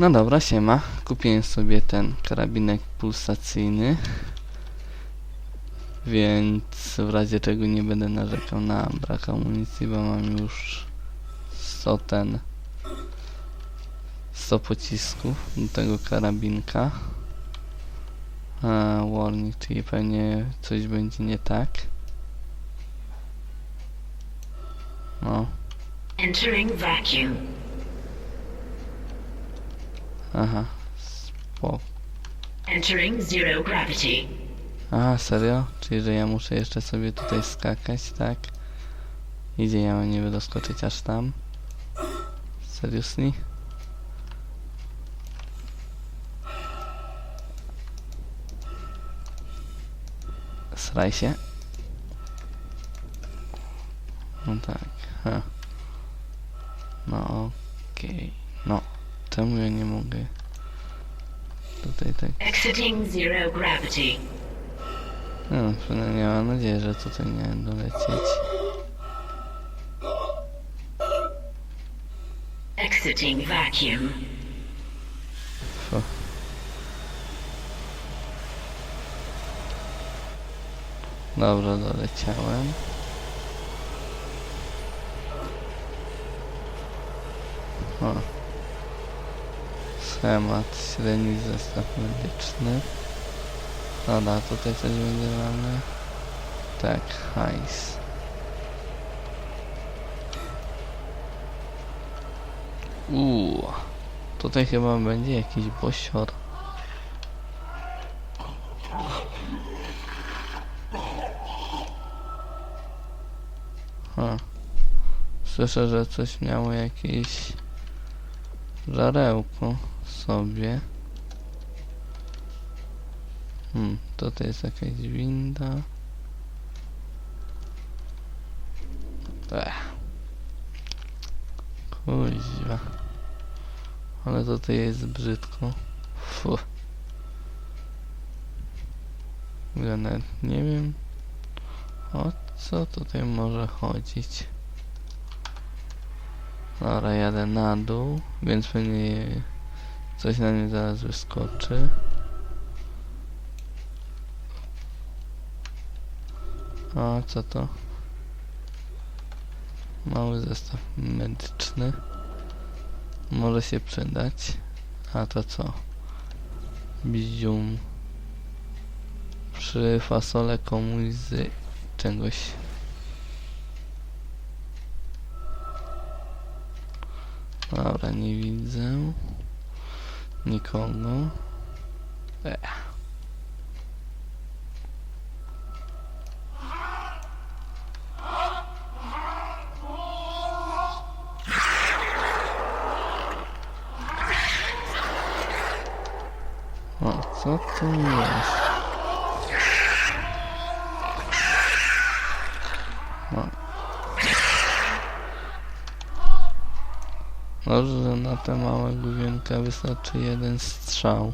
No dobra, siema. Kupiłem sobie ten karabinek pulsacyjny. Więc w razie czego nie będę narzekał na brak amunicji, bo mam już 100 ten 100 pocisków do tego karabinka. A, warning, czyli pewnie coś będzie nie tak. No, Entering vacuum. Aha. Spoko. Entering zero gravity. A, serio? Czyli, że ja muszę jeszcze sobie tutaj skakać, tak? Idzie, ja mam niby doskoczyć aż tam. Seriously? Sraj się. No tak, ha. No okej. No, czemu ja nie mogę? Tutaj tak Exiting zero gravity. no, przynajmniej mam nadzieję, że tutaj nie dolecieć. Exiting vacuum. Fu. Dobra, doleciałem. O. Schemat, średni zestaw medyczny. Dobra, tutaj coś będzie mamy. Tak, hajs. Uuu. Tutaj chyba będzie jakiś bosior. Ha. Słyszę, że coś miało jakieś żarełko sobie. Hmm, tutaj jest jakaś winda. Ech. Kuźwa. Ale tutaj jest brzydko. Fu. Ja nie wiem o co tutaj może chodzić. Dobra, jadę na dół, więc pewnie coś na mnie zaraz wyskoczy. O, co to? Mały zestaw medyczny. Może się przydać. A to co? Bizium. Przy fasole komuś z czegoś. Dobra, nie widzę. Nikogo. Ech. O, co tu jest? O. Te małe główienka wystarczy jeden strzał.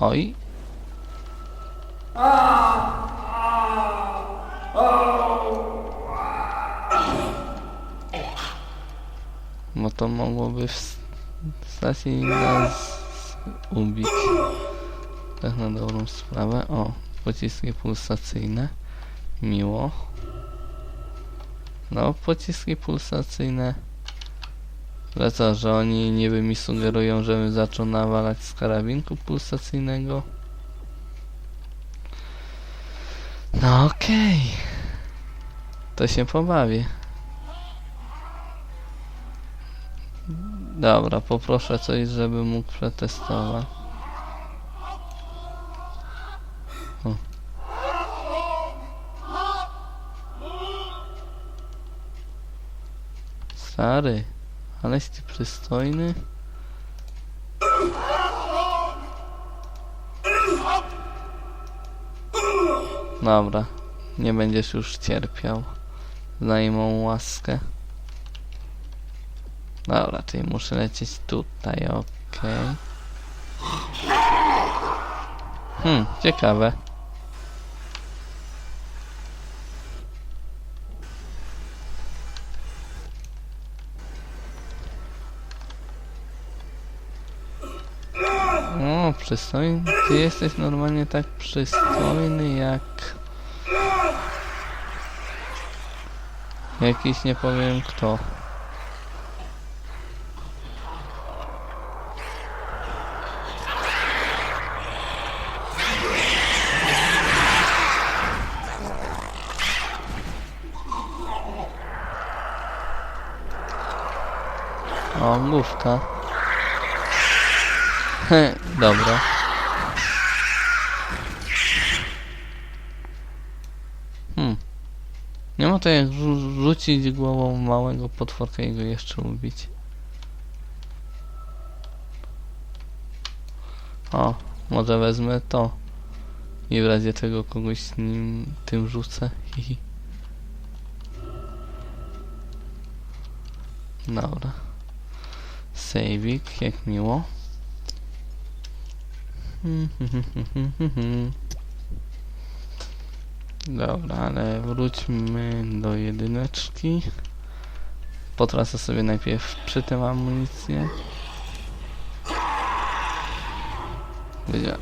Oj. Bo to mogłoby ws- wstać i nas ubić. Tak na dobrą sprawę. O, pociski pulsacyjne. Miło. No, pociski pulsacyjne. Co, że oni niby mi sugerują, żebym zaczął nawalać z karabinku pulsacyjnego? No okej. To się pobawię. Dobra, poproszę coś, żeby mógł przetestować. O. Stary, aleś ty przystojny. Dobra, nie będziesz już cierpiał. Daj mu łaskę. Dobra, czyli muszę lecieć tutaj, okej. Hmm, ciekawe. O, przystojny. Ty jesteś normalnie tak przystojny jak... Jakiś nie powiem kto. O, główka. Dobra. Hmm. Nie ma to jak rzu- rzucić głową małego potworka i go jeszcze ubić. O, może wezmę to. I w razie tego kogoś nim, tym rzucę. Hihi. Dobra. Sejwik, jak miło. Dobra, ale wróćmy do jedyneczki. Potracę sobie najpierw przy tym amunicję. Będzie.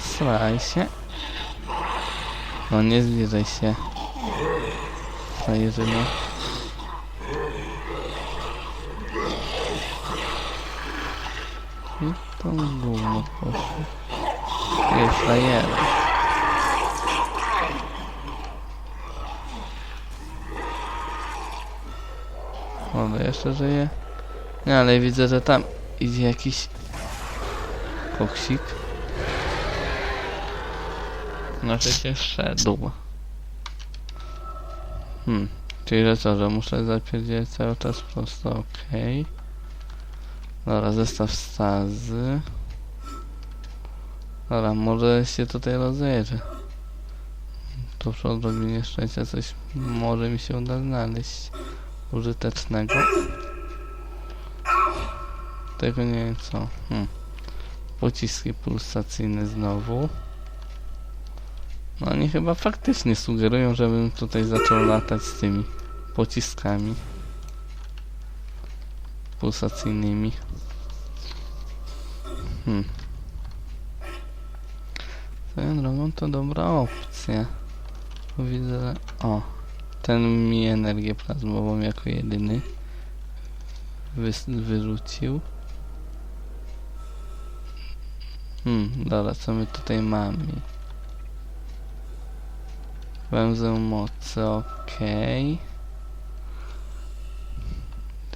Straj się. No nie zbliżaj się. Frajerzyno. I to gówno poszło. Ej, frajer. Może jeszcze żyje? Nie, ale widzę, że tam idzie jakiś koksik. Znaczy się szedł. Hmm. Czyli że co, że muszę zapierdzieć cały czas prosto, okej. Dobra, zestaw stazy. Dobra, może się tutaj rozejrzę. To przy odrobinie szczęścia coś może mi się uda znaleźć użytecznego. Tego nie wiem co. Hmm. Pociski pulsacyjne znowu. No oni chyba faktycznie sugerują, żebym tutaj zaczął latać z tymi pociskami pulsacyjnymi. Hmm. Swoją drogą to dobra opcja. Widzę. O, ten mi energię plazmową jako jedyny wys- wyrzucił. Hmm, dobra, co my tutaj mamy? Węzeł mocy, okej.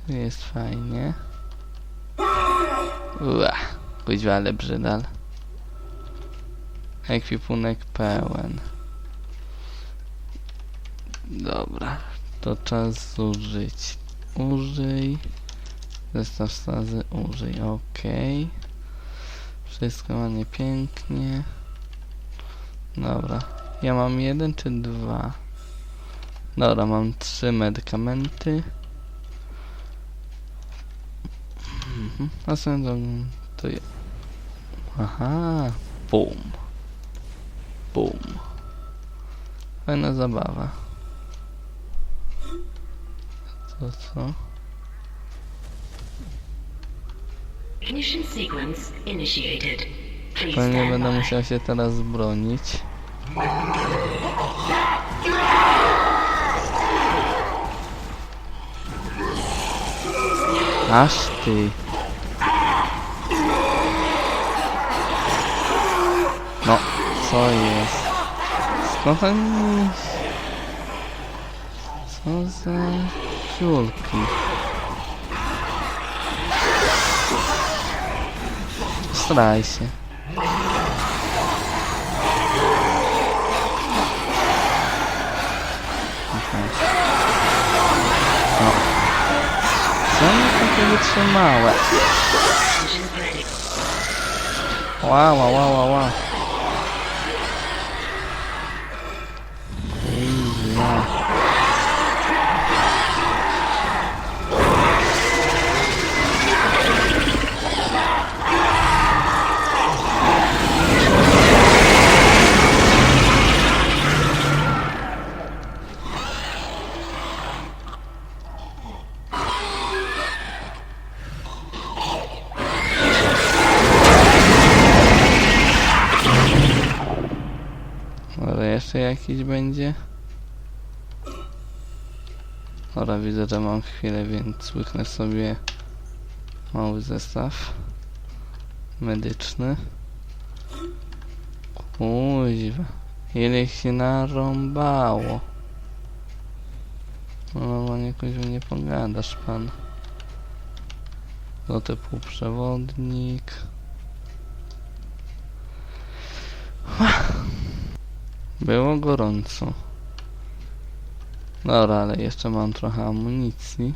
Tu jest fajnie. Ua, kuźwa, ale brzydal. Ekwipunek pełen. Dobra, to czas zużyć. Użyj. Zestaw stazy, użyj, okej. Wszystko ładnie, pięknie. Dobra, ja mam jeden czy dwa? Dobra, mam trzy medykamenty. Mhm, A drogą to je... Aha, bum. Bum. Fajna zabawa. Co, co? Pewnie będę musiał się teraz bronić. Ty. No, co jest? Skąd oni... Co za ciulki? Staraj się. One takie wytrzymałe? Engine ready. Ła, ła, Dobra, widzę, że mam chwilę, więc łyknę sobie mały zestaw medyczny. Kuźwa, ile się narąbało. No normalnie kuźwa nie pogadasz pan. Złoty półprzewodnik. Było gorąco. Dobra, ale jeszcze mam trochę amunicji.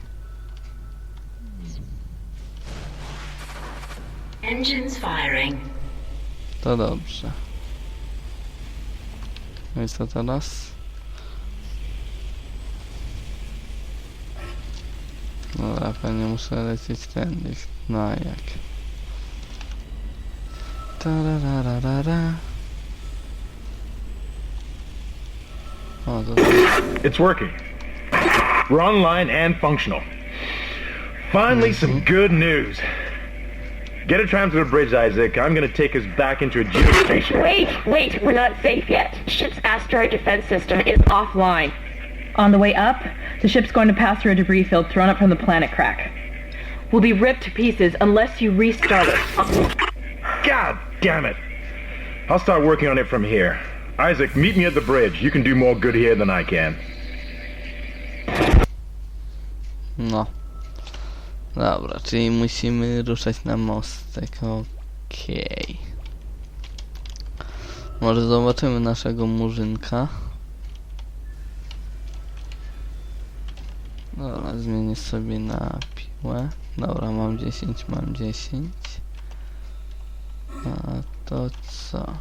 Engines firing. To dobrze. No i co teraz? Dobra, pewnie muszę lecieć tędy. No jak? Tarararara. O, to It's working. We're online and functional. Finally, some mm-hmm. good news. Get a tram to the bridge, Isaac. I'm gonna take us back into a geostation. Wait, wait, we're not safe yet. Ship's asteroid defense system is offline. On the way up, the ship's going to pass through a debris field thrown up from the planet crack. We'll be ripped to pieces unless you restart it. God damn it! I'll start working on it from here. Isaac, meet me at the bridge. You can do more good here than I can. No. Dobra, czyli musimy ruszać na mostek. Okej. Może zobaczymy naszego murzynka. Dobra, zmienię sobie na piłę. Dobra, mam 10, mam 10. A to co?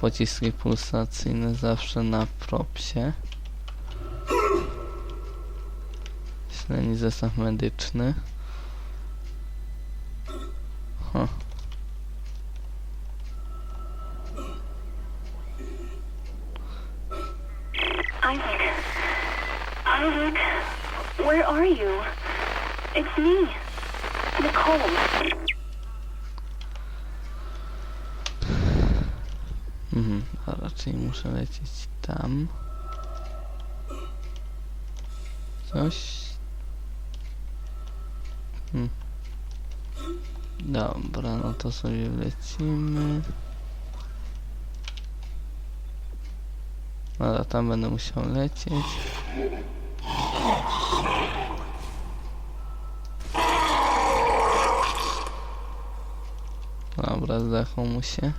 Pociski pulsacyjne zawsze na propsie. Średni zestaw medyczny. Huh. Isaac. Isaac, where are you? It's me, Nicole. Mhm, a raczej muszę lecieć tam. Coś. Hmm. Dobra, no to sobie lecimy. Dobra, tam będę musiał lecieć. Dobra, zdechł mu się.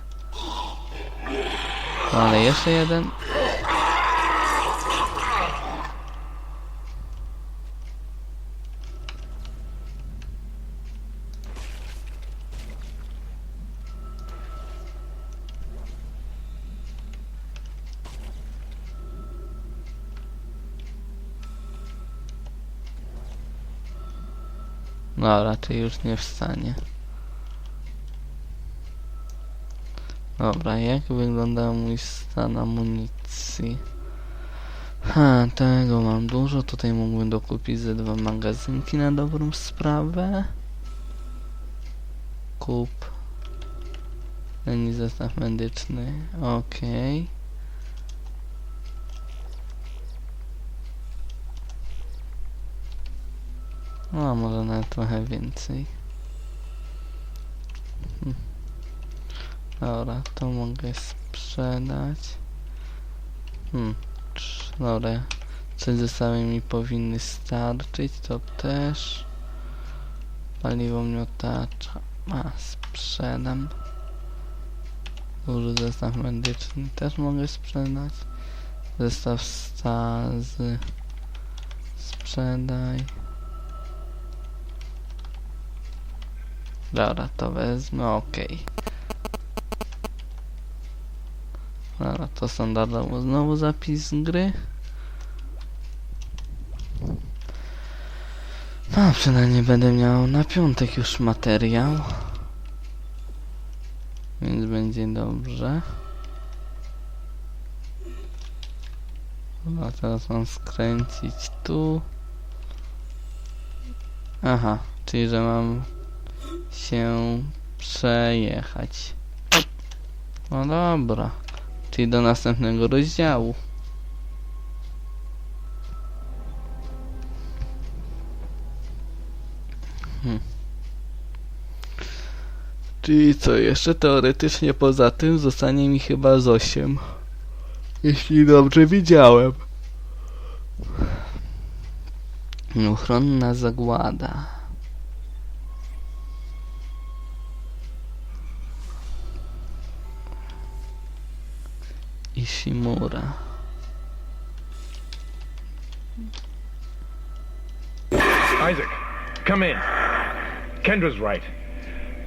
No, ale jeszcze jeden. No, raczej już nie wstanie. Dobra, jak wygląda mój stan amunicji? Ha, tego mam dużo. Tutaj mógłbym dokupić ze dwa magazynki na dobrą sprawę. Kup. Ani zestaw medyczny. Okej. No, a może nawet trochę więcej. Dobra, to mogę sprzedać. Hmm, dobra. Coś zestawy mi powinny starczyć, to też. Paliwo miotacza. A, sprzedam. Duży zestaw medyczny też mogę sprzedać. Zestaw stazy. Sprzedaj. Dobra, to wezmę, okej. Dobra, to standardowo znowu zapis gry. No, przynajmniej będę miał na piątek już materiał. Więc będzie dobrze. Dobra, teraz mam skręcić tu. Aha, czyli że mam się przejechać. No dobra. Czyli do następnego rozdziału. Hmm. Czyli co, jeszcze teoretycznie poza tym zostanie mi chyba z 8. Jeśli dobrze widziałem. Nieuchronna zagłada. Ishimura. Isaac, come in. Kendra's right.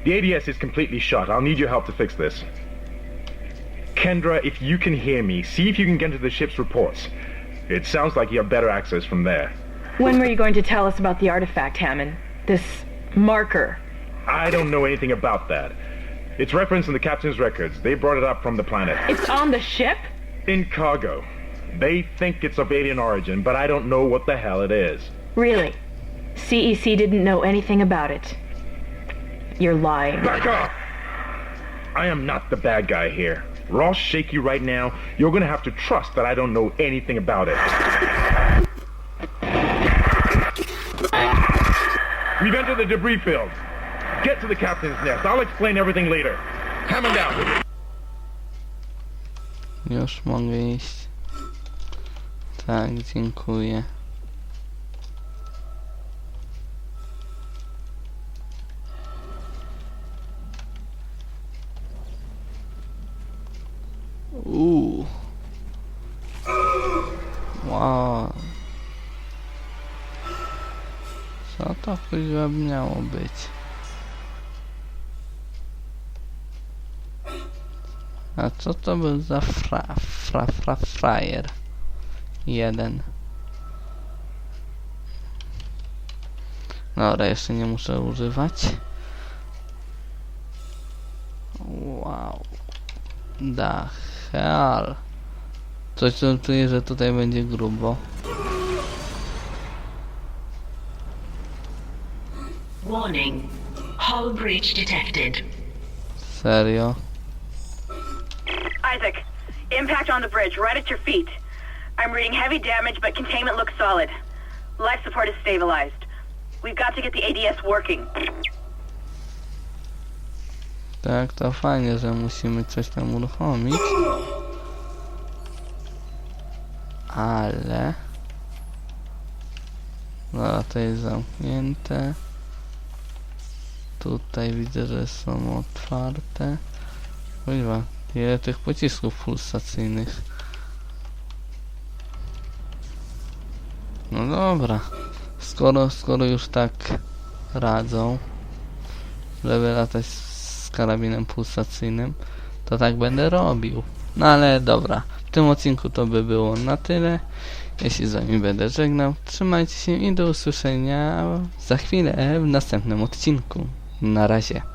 The ADS is completely shut. I'll need your help to fix this. Kendra, if you can hear me, see if you can get into the ship's reports. It sounds like you have better access from there. When were you going to tell us about the artifact, Hammond? This marker. I don't know anything about that. It's referenced in the captain's records. They brought it up from the planet. It's on the ship? In cargo. They think it's of alien origin, but I don't know what the hell it is. Really? CEC didn't know anything about it. You're lying. Back off! I am not the bad guy here. We're all shaky right now. You're gonna have to trust that I don't know anything about it. We've entered the debris field. Get to the captain's nest. I'll explain everything later. Hammer down. Już mogę iść. Tak, dziękuję. Uuu. Wow. Co to kuźwa miało być? A co to był za fra, fra, fra, frajer? Jeden. Dobra, jeszcze nie muszę używać. Wow. Da hell. Coś tu czuję, że tutaj będzie grubo. Warning. Hull breach detected. Serio? Isaac, impact on the bridge, right at your feet. I'm reading heavy damage, but containment looks solid. Life support is stabilized. We've got to get the ADS working. Tak, to fajnie, że musimy coś tam uruchomić. Ale... No, to jest zamknięte. Tutaj widzę, że są otwarte. Kurwa, ile tych pocisków pulsacyjnych. No dobra. Skoro, skoro już tak radzą, żeby latać z karabinem pulsacyjnym, to tak będę robił. No ale dobra, w tym odcinku to by było na tyle. Się z wami będę żegnał. Trzymajcie się i do usłyszenia za chwilę w następnym odcinku. Na razie.